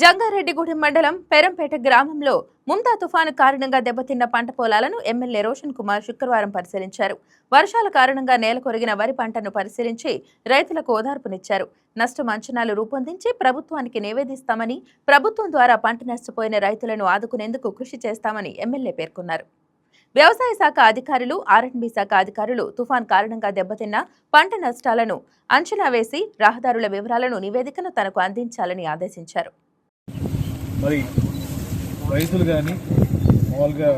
జంగారెడ్డిగూడెం మండలం పెరంపేట గ్రామంలో ముంతా తుఫాను కారణంగా దెబ్బతిన్న పంట పొలాలను ఎమ్మెల్యే రోషన్ కుమార్ శుక్రవారం పరిశీలించారు. వర్షాల కారణంగా నేల కొరిగిన వరి పంటను పరిశీలించి రైతులకు ఓదార్పునిచ్చారు. నష్టం అంచనాలు రూపొందించి ప్రభుత్వానికి నివేదిస్తామని ప్రభుత్వం ద్వారా పంట నష్టపోయిన రైతులను ఆదుకునేందుకు కృషి చేస్తామని ఎమ్మెల్యే పేర్కొన్నారు. వ్యవసాయ శాఖ అధికారులు ఆర్ఎండ్బి శాఖ అధికారులు తుఫాన్ కారణంగా దెబ్బతిన్న పంట నష్టాలను అంచనా వేసి రహదారుల వివరాలను నివేదికను తనకు అందించాలని ఆదేశించారు. మరి రైతులు కానీ మామూలుగా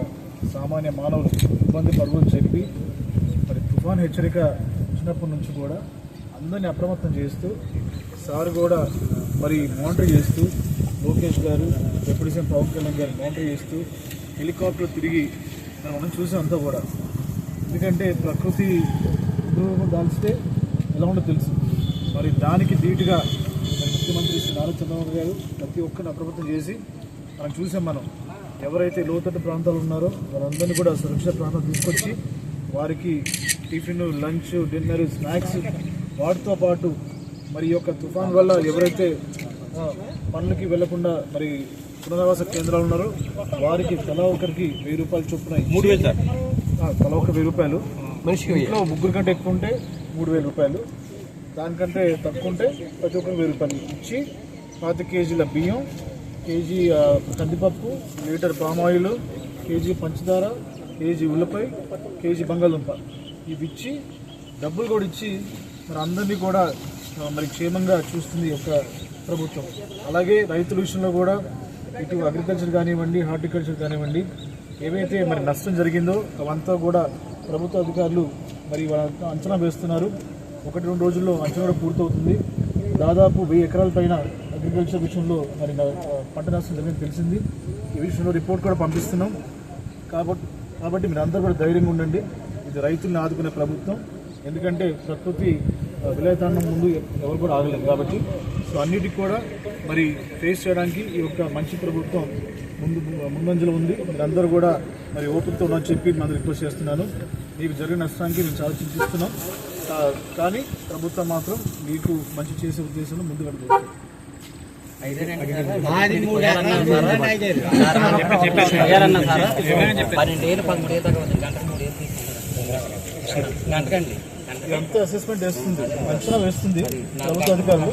సామాన్య మానవులు ఇబ్బంది పరుగులు చెప్పి మరి తుఫాన్ హెచ్చరిక వచ్చినప్పటి నుంచి కూడా అందరినీ అప్రమత్తం చేస్తూ సార్ కూడా మరి మానిటర్ చేస్తూ లోకేష్ గారు డిప్యూటీ సీఎం పవన్ కళ్యాణ్ గారు మానిటర్ చేస్తూ హెలికాప్టర్ తిరిగి మనం మనం చూసాం అంతా కూడా. ఎందుకంటే ప్రకృతి దాల్చితే ఎలా ఉండో తెలుసు. మరి దానికి ధీటుగా ముఖ్యమంత్రి శ్రీ నారా చంద్రబాబు గారు ప్రతి ఒక్కరిని అప్రమత్తం చేసి మనం చూసాం మనం ఎవరైతే లోతట్టు ప్రాంతాలు ఉన్నారో వాళ్ళందరినీ కూడా సురక్షిత ప్రాంతం తీసుకొచ్చి వారికి టిఫిన్ లంచ్ డిన్నర్ స్నాక్స్ వాటితో పాటు మరి యొక్క తుఫాన్ వల్ల ఎవరైతే పనులకి వెళ్ళకుండా మరి పునరావాస కేంద్రాలు ఉన్నారో వారికి తలా ఒకరికి వెయ్యి రూపాయలు చొప్పున మూడు వేలు తలా ఒక వెయ్యి రూపాయలు. మనిషికి ఇంట్లో ముగ్గురు కంటే ఎక్కువ ఉంటే మూడు వేల రూపాయలు. దానికంటే తక్కువ ఉంటే ప్రతి ఒక్కరికి వెయ్యి రూపాయలు ఇచ్చి పాతి కేజీల బియ్యం కేజీ కందిపప్పు లీటర్ పామ్ ఆయిల్ కేజీ పంచదార కేజీ ఉల్లిపాయ కేజీ బంగాళదుంప. ఇవి ఇచ్చి డబ్బులు కూడా ఇచ్చి మరి అందరినీ కూడా మరి క్షేమంగా చూస్తుంది ఒక ప్రభుత్వం. అలాగే రైతుల విషయంలో కూడా ఇటు అగ్రికల్చర్ కానివ్వండి హార్టికల్చర్ కానివ్వండి ఏవైతే మరి నష్టం జరిగిందో అవంతా కూడా ప్రభుత్వ అధికారులు మరి అంచనా వేస్తున్నారు. ఒకటి రెండు రోజుల్లో అంచనా కూడా పూర్తవుతుంది. దాదాపు వెయ్యి ఎకరాల పైన అగ్రికల్చర్ విషయంలో మరి నా- పంట నష్టం జరిగింది తెలిసింది. ఈ విషయంలో రిపోర్ట్ కూడా పంపిస్తున్నాం. కాబట్టి కాబట్టి మీరు అందరూ కూడా ధైర్యంగా ఉండండి. ఇది రైతుల్ని ఆదుకునే ప్రభుత్వం. ఎందుకంటే ప్రకృతి విలయతాండం ముందు ఎవరు కూడా ఆగలేదు కాబట్టి. సో అన్నిటికి కూడా మరి ఫేస్ చేయడానికి ఈ యొక్క మంచి ప్రభుత్వం ముందు ముందంజలో ఉంది. మీరందరూ కూడా మరి ఓపికతో ఉన్నని చెప్పి మనం రిక్వెస్ట్ చేస్తున్నాను. మీకు జరిగిన నష్టానికి మేము చాలా చింతిస్తున్నాం కానీ ప్రభుత్వం మాత్రం మీకు మంచి చేసే ఉద్దేశంలో ముందు కడుతుంది పన్నెండేళ్ళు పదమూడేళ్ళు దాకా ఉంది మూడేళ్ళు గంటకండి ఇదంతా అసెస్మెంట్ వేస్తుంది? అంచనా వేస్తుంది? ప్రభుత్వ అధికారులు.